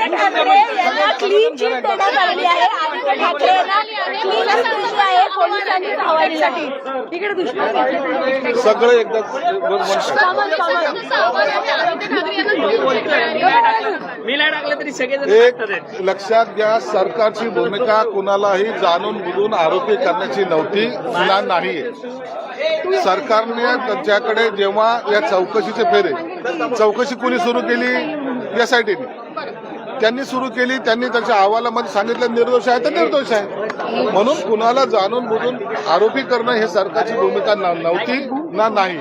आदित्य ठाकरे यांना क्लीन देण्यात आहे. आदित्य ठाकरे क्लीन आहे. पोलिसांनी धावायसाठी तिकडे सगळं लक्षात घ्या सरकारची भूमिका कुणालाही जाणून बुजून आरोपी करण्याची नव्हती ना नाही सरकारने त्यांच्याकडे जेव्हा या चौकशीचे फेरे चौकशी कुणी सुरू केली? यासाठी त्यांनी सुरू केली त्यांनी त्यांच्या अहवालामध्ये सांगितलं निर्दोष आहे तर निर्दोष आहे म्हणून कुणाला जाणून बुजून आरोपी करणं हे सरकारची भूमिका नव्हती ना नाही.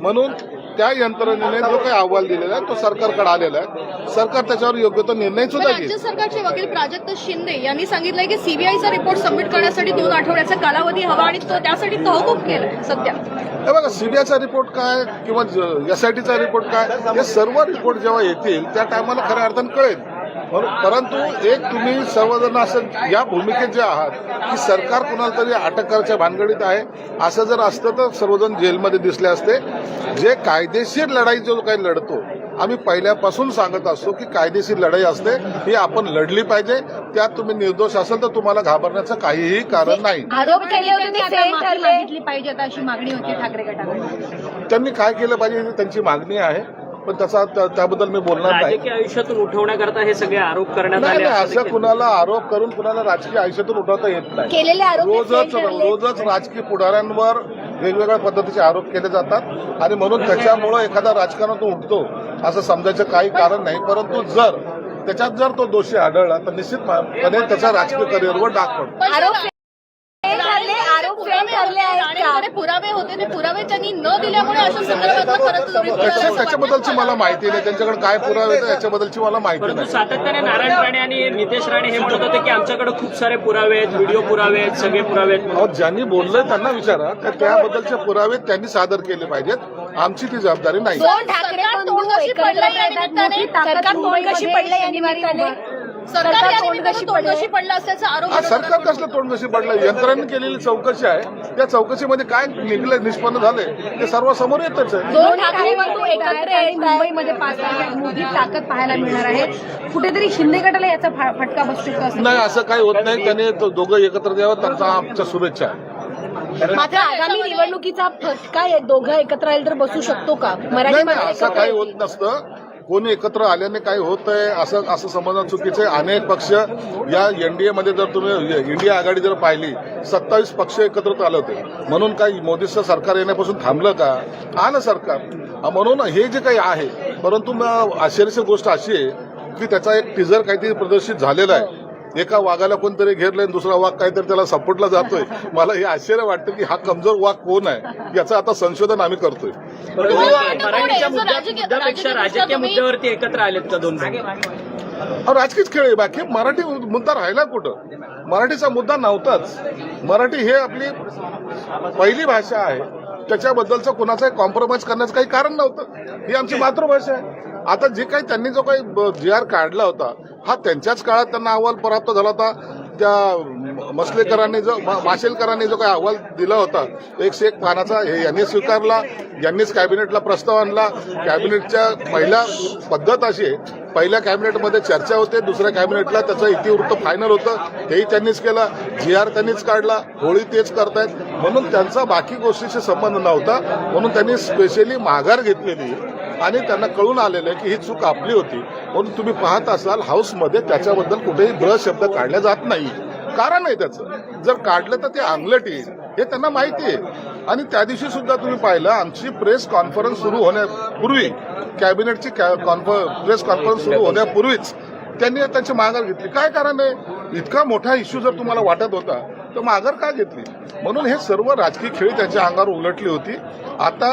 म्हणून त्या यंत्रणेने जो काही अहवाल दिलेला आहे तो सरकारकडे आलेला आहे. सरकार त्याच्यावर योग्य तो निर्णय सुद्धा राज्य सरकारचे वकील प्राजक्त शिंदे यांनी सांगितलंय की सीबीआयचा रिपोर्ट सबमिट करण्यासाठी दोन आठवड्याचा कालावधी हवा आणि तो त्यासाठी तहकूब केलाय सध्या. हे बघा सीबीआयचा रिपोर्ट काय किंवा एसआयटीचा रिपोर्ट काय हे सर्व रिपोर्ट जेव्हा येतील त्या टायमाला खऱ्या अर्थानं कळेल. परंतु एक तुम्ही सर्वजण असं या भूमिकेत जे आहात की सरकार कुणाला तरी अटक करायच्या भानगडीत आहे असं जर असतं तर सर्वजण जेलमध्ये दिसले असते. जे कायदेशीर लढाई जो काही लढतो आम्ही पहिल्यापासून सांगत असतो की कायदेशीर लढाई असते ही आपण लढली पाहिजे. त्यात तुम्ही निर्दोष असाल तर तुम्हाला घाबरण्याचं काहीही कारण नाही. आरोप केले होते ते फेल ठरले. मागितली पाहिजे आता अशी मागणी होती ठाकरे गटाकडून त्यांनी काय केलं पाहिजे ही त्यांची मागणी आहे. पण त्या- त्याबद्दल मी बोलणार नाही. राजकीय आयुष्यातून उठवण्याकरता हे सगळे आरोप करण्यात नाही आले नाही, असं असं देखील- कुणाला आरोप करून कुणाला राजकीय आयुष्यातून उठवता येत नाही. केलेले आरोप रोजच ठरले. रोजच राजकीय पुढाऱ्यांवर वेगवेगळ्या पद्धतीचे आरोप केले जातात आणि म्हणून त्याच्यामुळं एखादा राजकारणातून उठतो असं समजायचं काही कारण नाही. परंतु जर त्याच्यात जर तो दोषी आढळला तर निश्चितपणे त्याच्या राजकीय करिअरवर डाग पडतो. आरोप का? पुरावे होते ते पुरावे त्यांनी न दिल्यामुळे अशा संदर्भात त्याच्याबद्दलची मला माहिती नाही. त्यांच्याकडे काय पुरावे आहेत याच्याबद्दलची मला माहिती परंतु नाही. सातत्याने नारायण राणे आणि नितेश राणे हे म्हणत होते की आमच्याकडे खूप सारे पुरावे आहेत व्हिडिओ पुरावे आहेत सगळे पुरावे आहेत. ज्यांनी बोललंय त्यांना विचारा. तर त्याबद्दलचे पुरावे त्यांनी सादर केले पाहिजेत. आमची ती जबाबदारी नाही. ठाकरे पडलं सरकार कसलं तोंड कशी पडलं यंत्रणेने केलेली चौकशी आहे. त्या चौकशीमध्ये काय निघलं निष्पन्न झाले ते सर्व समोर येतच आहे. दोन ठाकरे बंधू एकत्र येत मुंबईमध्ये पाच मोठी ताकद पाहायला मिळणार आहे. कुठेतरी शिंदे गटाला याचा फटका बसू शकतो असं नाही असं काही होत नाही. त्याने तो दोघं एकत्र द्यावं त्यांचा आमच्या शुभेच्छा आहे. मात्र आगामी निवडणुकीचा फटका दोघं एकत्र राहील तर बसू शकतो का? मराठी असं काही होत. नसतं. कोणी एकत्र आल्याने काय होत आहे असं असं समजणं चुकीचं आहे. अनेक पक्ष या एनडीए मध्ये जर तुम्ही इंडिया आघाडी जर पाहिली सत्तावीस पक्ष एकत्र आले होते म्हणून काही मोदीचं सरकार येण्यापासून थांबलं का? आलं सरकार. म्हणून हे जे काही आहे परंतु आश्चर्याची गोष्ट अशी आहे की त्याचा एक टीजर काहीतरी प्रदर्शित झालेला आहे. एका वाघाला कोणतरी घेरलंय आणि दुसरा वाघ काहीतरी त्याला सपोर्टला जातोय. मला हे आश्चर्य वाटतं की हा कमजोर वाघ कोण आहे? याचं आता संशोधन आम्ही करतोय. राजकीय- राजकीय राजकीय मुद्द्यावरती एकत्र आलेत का दोन राजकीयच खेळ आहे बाकी. मराठी मुद्दा राहिला कुठं? मराठीचा मुद्दा नव्हताच. मराठी हे आपली पहिली भाषा आहे. त्याच्याबद्दलचं कुणाचं कॉम्प्रोमाइज करण्याचं काही कारण नव्हतं. ही आमची मातृभाषा आहे. आता जे काही त्यांनी जो काही जी आर काढला होता हा त्यांच्याच काळात त्यांना अहवाल प्राप्त झाला होता. त्या मसलेकरांनी जो माशेलकरांनी जो काही अहवाल दिला होता एकशे एक पानाचा हे यांनी स्वीकारला यांनीच कॅबिनेटला प्रस्ताव आणला. कॅबिनेटच्या पहिल्या पद्धत अशी आहे पहिल्या कॅबिनेटमध्ये चर्चा होते दुसऱ्या कॅबिनेटला त्याचं इतिवृत्त फायनल होतं तेही त्यांनीच केलं. जी आर त्यांनीच काढला होळी तेच करतायत. म्हणून त्यांचा बाकी गोष्टीशी संबंध नव्हता म्हणून त्यांनी स्पेशली माघार घेतलेली आणि त्यांना कळून आलेलं आहे की ही चूक आपली होती. म्हणून तुम्ही पाहत असाल हाऊसमध्ये त्याच्याबद्दल कुठेही ब्र शब्द काढला जात नाही. कारण आहे त्याचं. जर काढलं तर ते आंगलट येईल. हे त्यांना माहिती आहे. आणि त्या दिवशी सुद्धा तुम्ही पाहिलं आमची प्रेस कॉन्फरन्स सुरू होण्यापूर्वी कॅबिनेटची प्रेस कॉन्फरन्स सुरू होण्यापूर्वीच त्यांनी त्यांची माघार घेतली. काय कारण आहे? इतका मोठा इश्यू जर तुम्हाला वाटत होता तर माघार का घेतली? म्हणून हे सर्व राजकीय खेळी त्यांच्या अंगावर उलटली होती. आता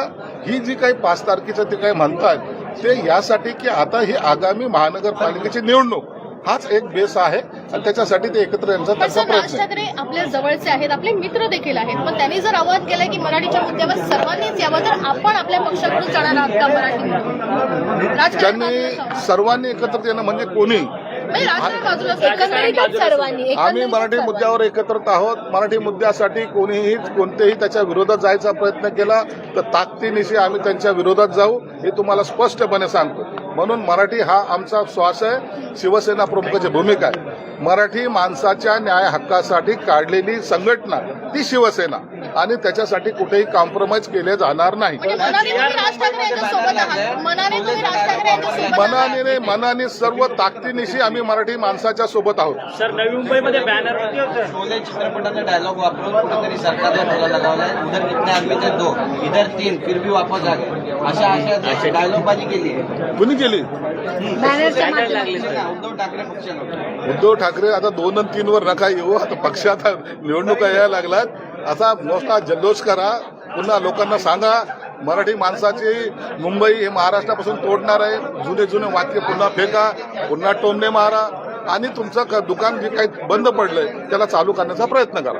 ही जी काही पाच तारखेचं ते काही म्हणतात ते यासाठी की आता ही आगामी महानगरपालिकेची निवडणूक हाच एक बेस आहे. आणि त्याच्यासाठी ते एकत्र यांचा त्यांचा राज प्रयत्न ठाकरे आपल्या जवळचे आहेत आपले मित्र देखील आहेत. पण त्यांनी जर आवाहन केलंय की मराठीच्या मुद्द्यावर सर्वांनीच यावं तर आपण आपल्या पक्षाकडून जाणार आहात का मराठी राजकारण त्यांनी बाजूला ठेवा. सर्वांनी एकत्र येणं म्हणजे कोणी? राजकारण बाजूला ठेवा. एकंदरीतच सर्वांनी आम्ही एकंदरीतच मराठी सर्वांनी. मुद्द्यावर एकत्रित आहोत. मराठी मुद्द्यासाठी कोणीही कोणत्याही त्याच्या विरोधात जायचा प्रयत्न केला तर ताकदीनिशी आम्ही त्यांच्या विरोधात जाऊ हे तुम्हाला स्पष्टपणे सांगतो. म्हणून मराठी हा आमचा श्वास आहे. शिवसेना प्रमुखाची भूमिका आहे. मराठी माणसाच्या न्याय हक्कासाठी काढलेली संघटना ती शिवसेना. आणि त्याच्यासाठी कुठेही कॉम्प्रोमाइज केले जाणार नाही. म्हणजे मनाने तुम्ही राज ठाकरे यांच्या सोबत आहात. मनाने तुम्ही राज सोबत आहात मनाने मनाने सर्व ताकदीनिशी आम्ही मराठी माणसाच्या सोबत आहोत. सर नवी मुंबईमध्ये बॅनर शोले चित्रपटाचा डायलॉग वापरून कुठेतरी सरकारला बोला लगावलाय उधर कितने आदमी थे दो. इधर तीन फिर भी वापस आ गए अशा अशा डायलॉगबाजी केली. आहे कुणी केली? उद्धव ठाकरे पक्षानं उद्धव ठाकरे आता दोन आणि तीन वर नका येऊ. आता पक्ष आता निवडणुका यायला लागल्यात असा मोठा जल्लोष करा. पुन्हा लोकांना सांगा. मराठी माणसाची मुंबई हे महाराष्ट्रापासून तोडणार आहे. जुने जुने वाक्य पुन्हा फेका पुन्हा टोमणे मारा आणि तुमचं क- दुकान जे काही बंद पडलंय त्याला चालू करण्याचा प्रयत्न करा.